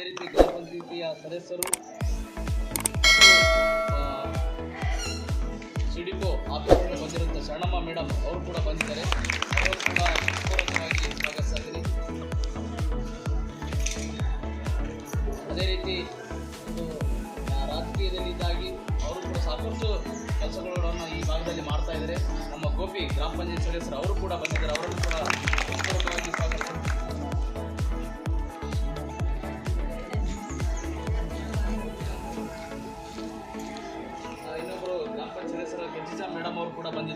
ಅದೇ ರೀತಿ ಗ್ರಾಮ ಪಂಚಾಯಿತಿಯ ಸದಸ್ಯರು ಸಿಡಿಪು ಆಫೀಸಿಂದ ಬಂದಿರುವಂಥ ಶರಣಮ್ಮ ಮೇಡಮ್ ಅವರು ಕೂಡ ಬಂದಿದ್ದಾರೆ. ಅವರು ಕೂಡ ಪೂರ್ವಕವಾಗಿ ಸ್ವಾಗತಿಸ್ತಾ ಇದ್ದೀನಿ. ಅದೇ ರೀತಿ ಒಂದು ರಾಜಕೀಯದಲ್ಲಿದ್ದಾಗಿ ಅವರು ಕೂಡ ಸಾಕಷ್ಟು ಕೆಲಸಗಳನ್ನು ಈ ಭಾಗದಲ್ಲಿ ಮಾಡ್ತಾ ಇದ್ದಾರೆ. ನಮ್ಮ ಗೋಪಿ ಗ್ರಾಮ ಪಂಚಾಯತ್ ಸದಸ್ಯರು ಅವರು ಕೂಡ ಬಂದಿದ್ದಾರೆ. ಅವರನ್ನು ಕೂಡ ಪೂರ್ವಕವಾಗಿ ಸ್ವಾಗತಿಸ್ತೀನಿ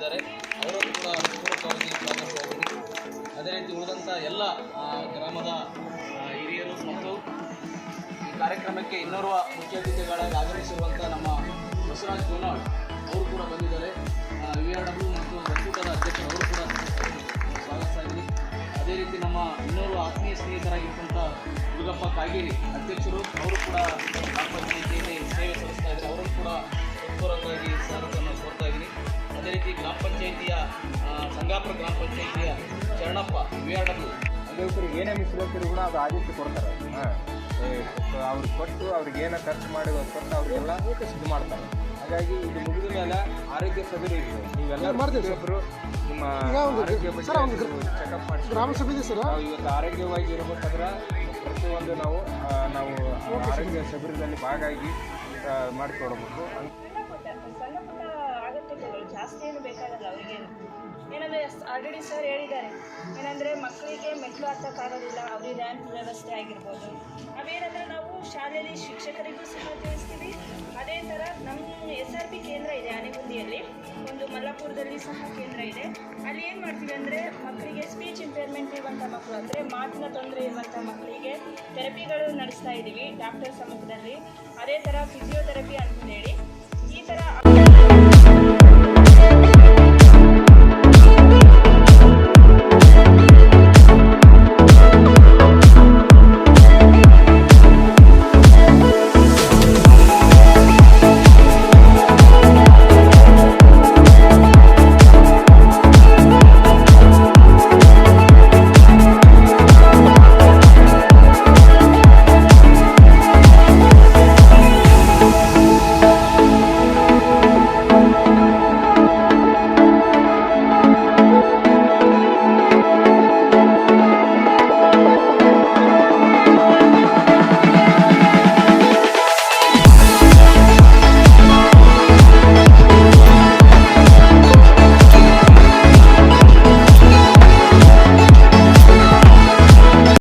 ಬಂದಿದ್ದಾರೆ ಅವರನ್ನು ಕೂಡ ಪೂರ್ವಕವಾಗಿ ಸ್ವಾಗತಿಸ್ತಾ ಅದೇ ರೀತಿ ಉಳಿದಂಥ ಎಲ್ಲ ಗ್ರಾಮದ ಹಿರಿಯರು ಮತ್ತು ಈ ಕಾರ್ಯಕ್ರಮಕ್ಕೆ ಇನ್ನೋರ್ವ ಮುಖ್ಯ ಅತಿಥಿಗಳಾಗಿ ಆಗಮಿಸಿರುವಂಥ ನಮ್ಮ ಬಸವರಾಜ್ ಗೋನಾಳ್ ಅವರು ಕೂಡ ಬಂದಿದ್ದಾರೆ. ವಿ ಆರ್ ಡಬ್ಲ್ಯೂ ಮತ್ತು ಒಕ್ಕೂಟದ ಅಧ್ಯಕ್ಷರು ಅವರು ಕೂಡ ಇದ್ದೀನಿ. ಅದೇ ರೀತಿ ನಮ್ಮ ಇನ್ನೋರ್ವ ಆತ್ಮೀಯ ಸ್ನೇಹಿತರಾಗಿರ್ತಂಥ ದುರ್ಗಪ್ಪ ಕಾಗೇರಿ ಅಧ್ಯಕ್ಷರು, ಅವರು ಕೂಡ ಸೇವೆ ಸಲ್ಲಿಸ್ತಾ ಇದ್ದಾರೆ. ಅವರು ಕೂಡ ಇದ್ದೀನಿ ರೀತಿ ಗ್ರಾಮ ಪಂಚಾಯಿತಿಯ ಸಂಗಾಪುರ ಗ್ರಾಮ ಪಂಚಾಯಿತಿಯ ಶರಣಪ್ಪ ವಿ ಆರ್ ಡಬ್ಲ್ಯೂ ಒಬ್ಬರಿಗೆ ಏನೇ ಮಿಸ್ಲತ್ತಿದ್ರು ಕೂಡ ಅದು ಆದಿತ್ಯ ಕೊಡ್ತಾರೆ. ಅವ್ರು ಅವ್ರಿಗೆ ಕೊಟ್ಟು ಅವ್ರಿಗೆ ಏನೋ ಖರ್ಚು ಮಾಡಿ ಕೊಟ್ಟು ಅವ್ರಿಗೆಲ್ಲ ಇದು ಮಾಡ್ತಾರೆ. ಹಾಗಾಗಿ ಇದು ಮುಗಿದ ಮೇಲೆ ಆರೋಗ್ಯ ಸಭೆ ಇದೆ ನೀವೆಲ್ಲ. ಒಬ್ಬರು ನಿಮ್ಮ ಆರೋಗ್ಯ ಬಗ್ಗೆ ಚೆಕಪ್ ಮಾಡಿ ಗ್ರಾಮ ಸಭೆ ಸರ್. ನಾವು ಇವತ್ತು ಆರೋಗ್ಯವಾಗಿ ಇರಬೇಕಾದ್ರೆ ಪ್ರತಿಯೊಂದು ನಾವು ನಾವು ಆರೋಗ್ಯ ಶಿಬಿರದಲ್ಲಿ ಭಾಗಾಗಿ ಆಗಿ ಮಾಡಿಕೊಡ್ಬೇಕು ಆಲ್ರೆಡಿ ಸರ್ ಹೇಳಿದ್ದಾರೆ. ಏನಂದರೆ ಮಕ್ಕಳಿಗೆ ಮೆಟ್ಲು ಹತ್ತಕ್ಕಾಗೋದಿಲ್ಲ ಅವ್ರಿಗೆ ರ್ಯಾಂಪ್ ವ್ಯವಸ್ಥೆ ಆಗಿರ್ಬೋದು. ಅವೇನಂದರೆ ನಾವು ಶಾಲೆಯಲ್ಲಿ ಶಿಕ್ಷಕರಿಗೂ ಸಹ ತಿಳಿಸ್ತೀವಿ. ಅದೇ ಥರ ನಮ್ಮ ಎಸ್ ಆರ್ ಪಿ ಕೇಂದ್ರ ಇದೆ ಆನೆಗುಂದಿಯಲ್ಲಿ. ಒಂದು ಮಲ್ಲಾಪುರದಲ್ಲಿ ಸಹ ಕೇಂದ್ರ ಇದೆ. ಅಲ್ಲಿ ಏನು ಮಾಡ್ತೀವಿ ಅಂದರೆ ಮಕ್ಕಳಿಗೆ ಸ್ಪೀಚ್ ಇಂಪೇರ್ಮೆಂಟ್ ಇರುವಂಥ ಮಕ್ಕಳು, ಅಂದರೆ ಮಾತಿನ ತೊಂದರೆ ಇರುವಂಥ ಮಕ್ಕಳಿಗೆ ಥೆರಪಿಗಳು ನಡೆಸ್ತಾ ಇದ್ದೀವಿ ಡಾಕ್ಟರ್ ಸಮ್ಮುಖದಲ್ಲಿ ಅದೇ ಥರ ಫಿಸಿಯೋಥೆರಪಿ ಅಂತ ಹೇಳಿ ಈ ಥರ